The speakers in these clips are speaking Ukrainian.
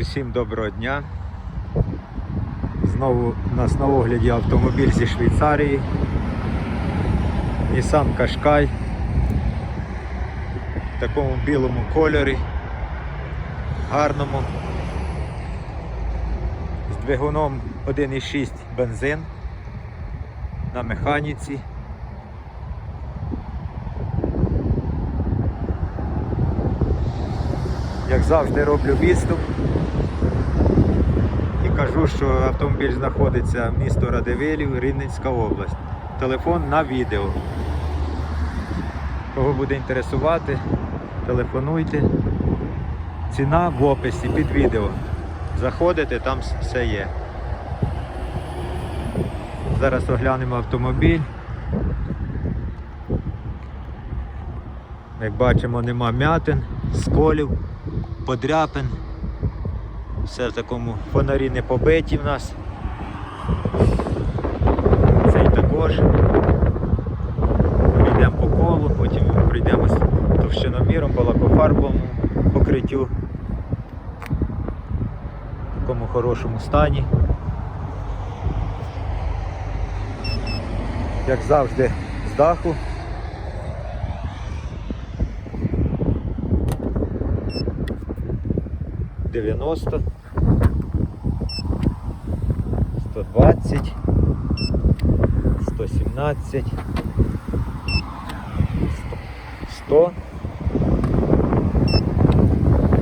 Усім доброго дня. Знову у нас на огляді автомобіль зі Швейцарії. Nissan Qashqai в такому білому кольорі, гарному, з двигуном 1,6 бензин на механіці. Як завжди роблю відступ кажу, що автомобіль знаходиться в місто Радивилів, Рівненська область. Телефон на відео. Кого буде інтересувати, телефонуйте. Ціна в описі під відео. Заходите, там все є. Зараз оглянемо автомобіль. Як бачимо, нема м'ятин, сколів, подряпин. Все в такому фонарі не побиті в нас. Цей також. Йдемо по колу, потім пройдемось товщиноміром по лакофарбовому покриттю. В такому хорошому стані. Як завжди, з даху. Дев'яносто, сто двадцять, сто сімнадцять, сто,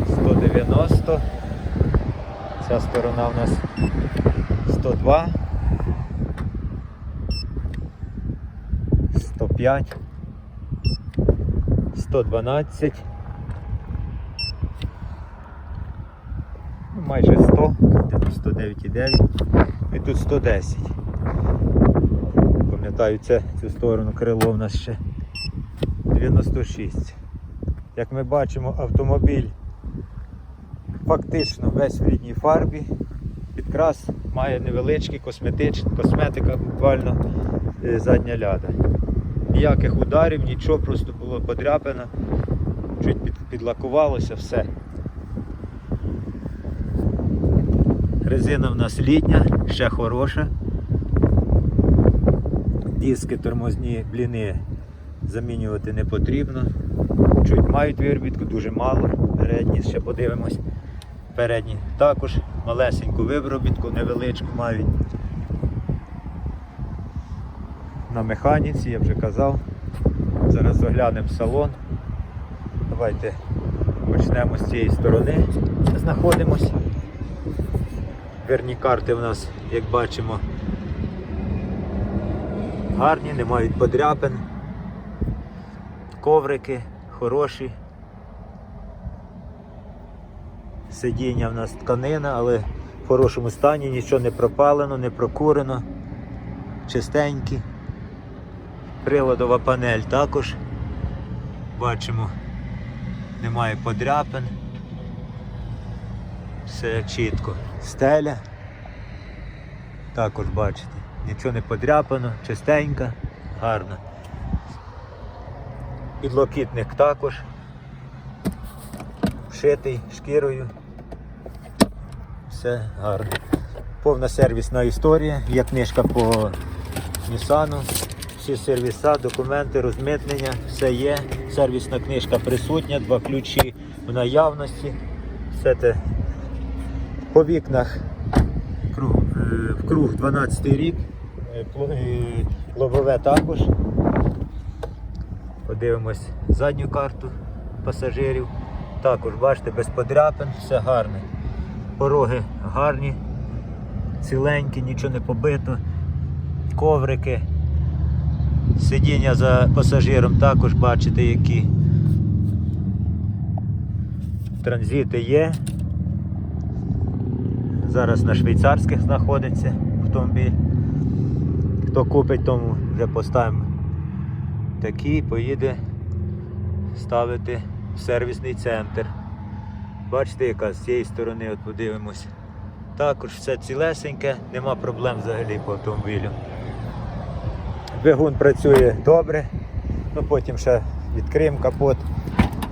сто дев'яносто. Ця сторона у нас сто два, сто п'ять, сто дванадцять. Ну, майже 100, де 109,9 і тут 110. Пам'ятаю, цю сторону крило в нас ще 96. Як ми бачимо, автомобіль фактично весь в рідній фарбі. Підкрас має невеличкий косметич, косметика буквально е, задня ляда. Ніяких ударів, нічого, просто було подряпано, чуть під, підлакувалося, все. Резина в нас літня, ще хороша. Диски тормозні бліни замінювати не потрібно. Чуть мають виробітку, дуже мало. Передні ще подивимось. Передні також малесеньку виробітку, невеличку мають. На механіці, я вже казав. Зараз оглянемо салон. Давайте почнемо з цієї сторони. Знаходимось. Дверні карти в нас, як бачимо, гарні, не мають подряпин. Коврики хороші. Сидіння в нас тканина, але в хорошому стані, нічого не пропалено, не прокурено. Чистенькі. Приладова панель також. Бачимо, немає подряпин. Все чітко. Стеля. Також бачите, нічого не подряпано, чистенька, гарна. Підлокітник також. Вшитий шкірою. Все гарно. Повна сервісна історія, є книжка по Нісану. Всі сервіса, документи, розмитнення, все є. Сервісна книжка присутня, два ключі в наявності. Все те по вікнах круг, е, в круг 12 рік, е, е, лобове також. Подивимось задню карту пасажирів. Також бачите, без подряпин, все гарне. Пороги гарні, ціленькі, нічого не побито. Коврики. Сидіння за пасажиром також бачите які. Транзити є. Зараз на швейцарських знаходиться автомобіль. Хто купить, тому вже поставимо такий, поїде ставити в сервісний центр. Бачите, яка з цієї сторони от подивимось. Також все цілесеньке, нема проблем взагалі по автомобілю. Двигун працює добре, ну потім ще відкриємо капот,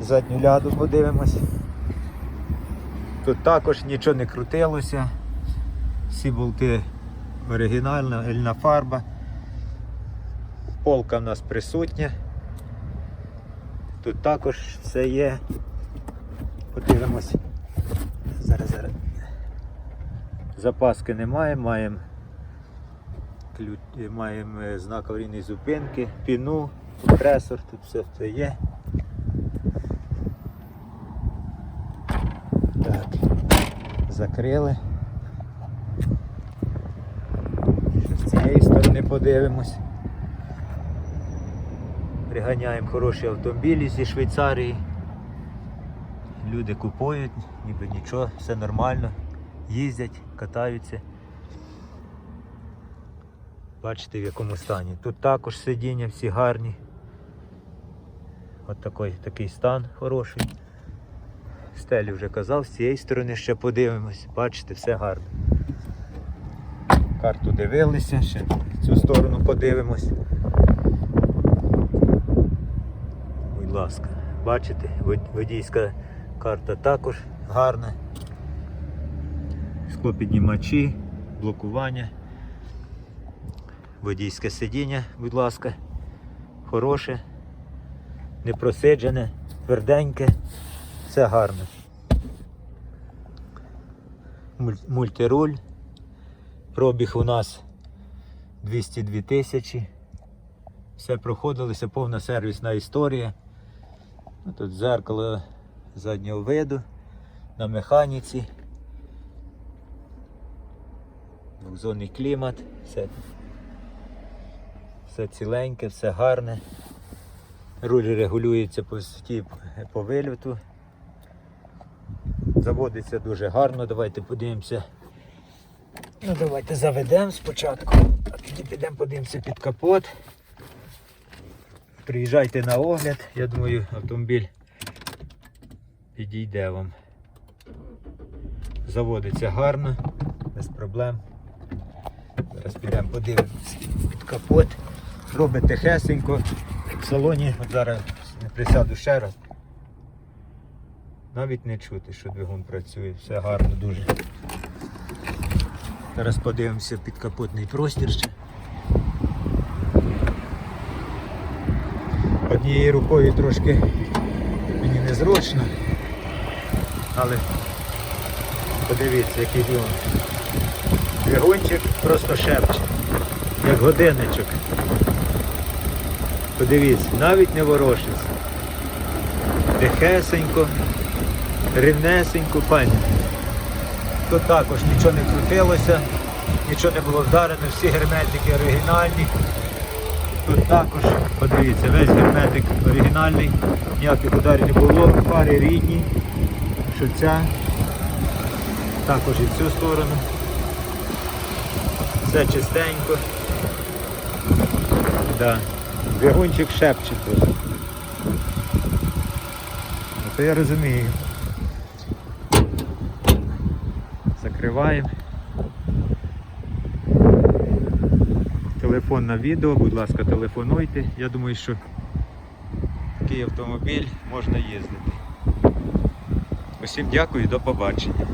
задню ляду подивимось. Тут також нічого не крутилося. Всі болти оригінальна, ельна фарба. Полка в нас присутня. Тут також все є. Подивимось. Зараз, зараз. Запаски немає, маємо маємо е, знак аварійної зупинки, піну, компресор, тут все це є. Закрили. З цієї сторони подивимось. Приганяємо хороші автомобілі зі Швейцарії. Люди купують, ніби нічого, все нормально. Їздять, катаються. Бачите в якому стані. Тут також сидіння всі гарні. От такий, такий стан хороший. Стелі вже казав, з цієї сторони ще подивимось. Бачите, все гарно. Карту дивилися, ще цю сторону подивимось. Будь ласка, бачите, водійська карта також гарна. Склопіднімачі, блокування. Водійське сидіння, будь ласка, хороше, не просиджене, тверденьке, все гарно. Мультируль. Пробіг у нас 202 тисячі. Все проходилося, повна сервісна історія. Ну, Тут дзеркало заднього виду на механіці. Двохзонний клімат, все, все ціленьке, все гарне. Руль регулюється по по вильоту. Заводиться дуже гарно. Давайте подивимося. Ну давайте заведемо спочатку, а тоді підемо подивимося під капот. Приїжджайте на огляд, я думаю, автомобіль підійде вам. Заводиться гарно, без проблем. Зараз підемо подивимося під капот. Робить тихесенько. В салоні, от зараз не присяду ще раз. Навіть не чути, що двигун працює, все гарно дуже. Зараз подивимося підкапотний простір ще. Однією рукою трошки мені незручно, але подивіться, який двигун. Двигунчик просто шепче, як годинничок. Подивіться, навіть не ворушиться. Тихесенько, рівнесенько, файно. Тут також нічого не крутилося, нічого не було вдарено, всі герметики оригінальні. Тут також, подивіться, весь герметик оригінальний, ніяких ударів не було, фари рідні, що ця, також і цю сторону. Все чистенько. Да. Двигунчик шепче. Ну, То я розумію. Закриваємо. Телефон на відео, будь ласка, телефонуйте. Я думаю, що такий автомобіль можна їздити. Усім дякую до побачення.